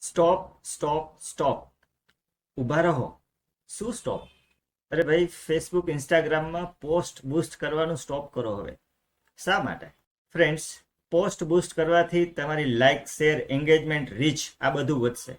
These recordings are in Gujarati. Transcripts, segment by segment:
Stop stop stop. ઊભા રહો. શું સ્ટોપ? અરે ભાઈ ફેસબુક ઇન્સ્ટાગ્રામમાં પોસ્ટ બૂસ્ટ કરવાનું સ્ટોપ કરો હવે. શા માટે? ફ્રેન્ડ્સ પોસ્ટ બૂસ્ટ કરવાથી તમારી લાઇક શેર એન્ગેજમેન્ટ રીચ આ બધું વધશે.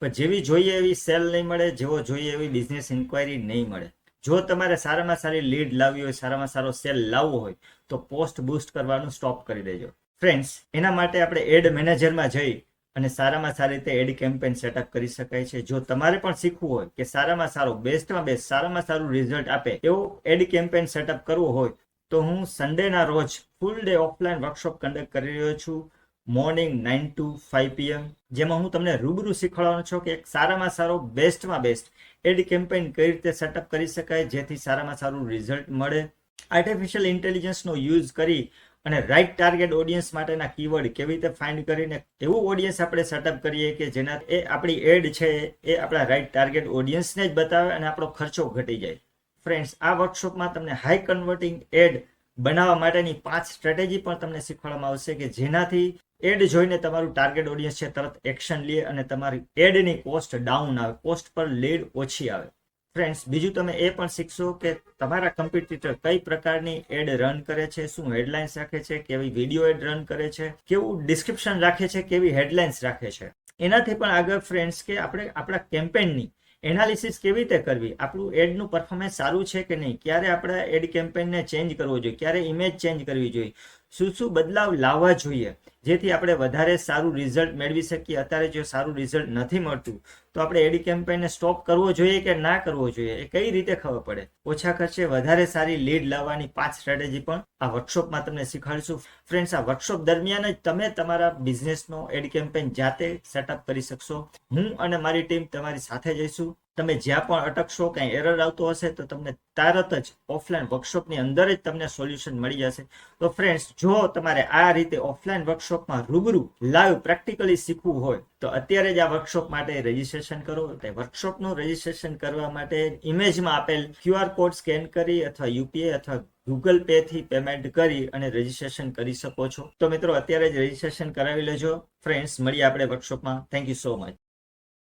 પણ જેવી જોઈએ એવી સેલ નહીં મળે, જેવો જોઈએ એવી બિઝનેસ ઇન્ક્વાયરી નહીં મળે. જો તમારે સારામાં સારી લીડ લાવવી હોય, સારામાં સારો સેલ લાવવો હોય, તો પોસ્ટ બૂસ્ટ કરવાનું સ્ટોપ કરી દેજો. ફ્રેન્ડ્સ એના માટે આપણે એડ મેનેજરમાં જઈ અને સારામાં સારી રીતે એડ કેમ્પેન સેટઅપ કરી શકાય છે. જો તમારે પણ શીખવું હોય કે સારામાં સારો, બેસ્ટમાં બેસ્ટ સારામાં સારું રિઝલ્ટ આપે એવો એડ કેમ્પેન સેટઅપ કરવો હોય, તો હું સન્ડેના રોજ full day offline workshop conduct કરી રહ્યો છું. Morning nine to five PM, જેમાં હું તમને રૂબરૂ શીખવાડવાનો છું કે એક સારામાં સારો, બેસ્ટમાં બેસ્ટ એડ કેમ્પેન કઈ રીતે સેટઅપ કરી શકાય, જેથી સારામાં સારું રિઝલ્ટ મળે. આર્ટિફિશિયલ ઇન્ટેલિજન્સનો યુઝ કરી અને રાઇટ ટાર્ગેટ ઓડિયન્સ માટેના કીવર્ડ કેવી રીતે ફાઇન્ડ કરીને એવું ઓડિયન્સ આપણે સેટઅપ કરીએ કે જેના એ આપણી એડ છે, એ આપણા રાઇટ ટાર્ગેટ ઓડિયન્સને જ બતાવે અને આપણો ખર્ચો ઘટી જાય. ફ્રેન્ડ્સ આ વર્કશોપમાં તમને હાઈ કન્વર્ટિંગ એડ બનાવવા માટેની પાંચ સ્ટ્રેટેજી પણ તમને શીખવાડવામાં આવશે કે જેનાથી એડ જોઈને તમારું ટાર્ગેટ ઓડિયન્સ છે, તરત એક્શન લે અને તમારી એડની કોસ્ટ ડાઉન આવે કોસ્ટ પર લીડ ઓછી આવે. ફ્રેન્ડ્સ બીજું તમે એ પણ શીખશો કે તમારા કમ્પિટિટર કઈ પ્રકારની એડ રન કરે છે, શું હેડલાઇન્સ રાખે છે, કેવી વીડિયો એડ રન કરે છે, કેવું ડિસ્ક્રિપ્શન રાખે છે, કેવી હેડલાઇન્સ રાખે છે. એનાથી પણ આગળ ફ્રેન્ડ્સ કે આપણે આપણા કેમ્પેનની એનાલિસિસ કેવી રીતે કરવી, આપણું એડનું પરફોર્મન્સ સારું છે કે નહીં, ક્યારે આપણે એડ કેમ્પેનને ચેન્જ કરવો જોઈએ, ક્યારે ઇમેજ ચેન્જ કરવી જોઈએ શું શું બદલાવ લાવવા જોઈએ? જેથી આપણે વધારે સારું રિઝલ્ટ મેળવી શકીએ. અત્યારે જો સારું રિઝલ્ટ નથી મળતું, તો આપણે એડી કેમ્પેનને સ્ટોપ કરવો જોઈએ કે ના કરવો જોઈએ? એ કઈ રીતે ખબર પડે? ઓછા ખર્ચે વધારે સારી લીડ લાવવાની પાંચ સ્ટ્રેટેજી પણ આ વર્કશોપમાં તમને શીખવાડીશું. ફ્રેન્ડ્સ આ વર્કશોપ દરમિયાન જ તમે તમારા બિઝનેસનો એડ કેમ્પેન જાતે સેટઅપ કરી શકશો. હું અને મારી ટીમ તમારી સાથે જઈશું. તમે જ્યાં પણ અટકશો, કંઈ એરર આવતો હશે, તો તમને તરત જ ઓફલાઈન વર્કશોપની અંદર જ તમને સોલ્યુશન મળી જશે. તો ફ્રેન્ડ્સ જો તમારે આ રીતે ઓફલાઈન વર્કશોપમાં રૂબરૂ લાઈવ પ્રેક્ટિકલી શીખવું હોય, તો અત્યારે જ આ વર્કશોપ માટે રજીસ્ટ્રેશન કરો. તે વર્કશોપનું રજીસ્ટ્રેશન કરવા માટે ઇમેજમાં આપેલ ક્યુઆર કોડ સ્કેન કરી અથવા યુપીઆઈ અથવા ગૂગલ પે થી પેમેન્ટ કરી અને રજીસ્ટ્રેશન કરી શકો છો. તો મિત્રો, અત્યારે જ રજીસ્ટ્રેશન કરાવી લેજો. ફ્રેન્ડ્સ મળીએ આપણે વર્કશોપમાં થેન્ક યુ સો મચ